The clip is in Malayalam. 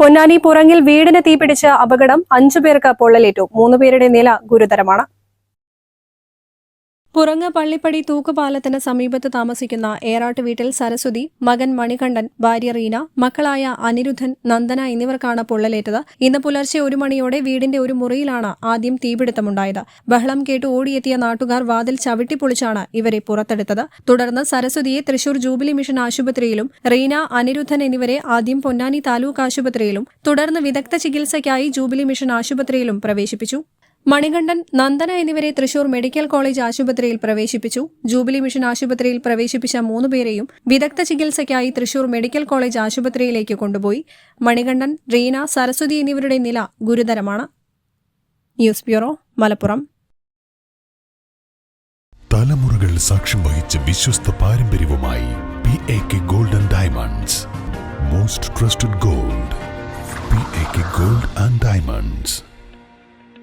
പൊന്നാനി പുറങ്ങിൽ വീടിന് തീപിടിച്ച അപകടം അഞ്ചു പേർക്ക് പൊള്ളലേറ്റു. മൂന്നുപേരുടെ നില ഗുരുതരമാണ്. പുറങ്ങ് പള്ളിപ്പടി തൂക്കുപാലത്തിന് സമീപത്ത് താമസിക്കുന്ന ഏറാട്ട് വീട്ടിൽ സരസ്വതി മകൻ മണികണ്ഠൻ ഭാര്യ റീന മക്കളായ അനിരുദ്ധൻ നന്ദന എന്നിവർക്കാണ് പൊള്ളലേറ്റത്. ഇന്ന് പുലർച്ചെ ഒരു മണിയോടെ വീടിന്റെ ഒരു മുറിയിലാണ് ആദ്യം തീപിടുത്തമുണ്ടായത്. ബഹളം കേട്ട് ഓടിയെത്തിയ നാട്ടുകാർ വാതിൽ ചവിട്ടിപ്പൊളിച്ചാണ് ഇവരെ പുറത്തെടുത്തത്. തുടർന്ന് സരസ്വതിയെ തൃശൂർ ജൂബിലി മിഷൻ ആശുപത്രിയിലും റീന അനിരുദ്ധൻ എന്നിവരെ ആദ്യം പൊന്നാനി താലൂക്ക് ആശുപത്രിയിലും തുടർന്ന് വിദഗ്ധ ചികിത്സയ്ക്കായി ജൂബിലി മിഷൻ ആശുപത്രിയിലും പ്രവേശിപ്പിച്ചു. മണികണ്ഠൻ നന്ദന എന്നിവരെ തൃശൂർ മെഡിക്കൽ കോളേജ് ആശുപത്രിയിൽ പ്രവേശിപ്പിച്ചു. ജൂബിലി മിഷൻ ആശുപത്രിയിൽ പ്രവേശിപ്പിച്ച മൂന്നുപേരെയും വിദഗ്ധ ചികിത്സയ്ക്കായി തൃശൂർ മെഡിക്കൽ കോളേജ് ആശുപത്രിയിലേക്ക് കൊണ്ടുപോയി. മണികണ്ഠൻ റീന സരസ്വതി എന്നിവരുടെ നില ഗുരുതരമാണ്. News bureau Malappuram. തലമുറകൾ സാക്ഷ്യം വഹിച്ച വിശ്വസ്ത പാരമ്പര്യവുമായി P A K golden diamonds most trusted gold P A K gold and diamonds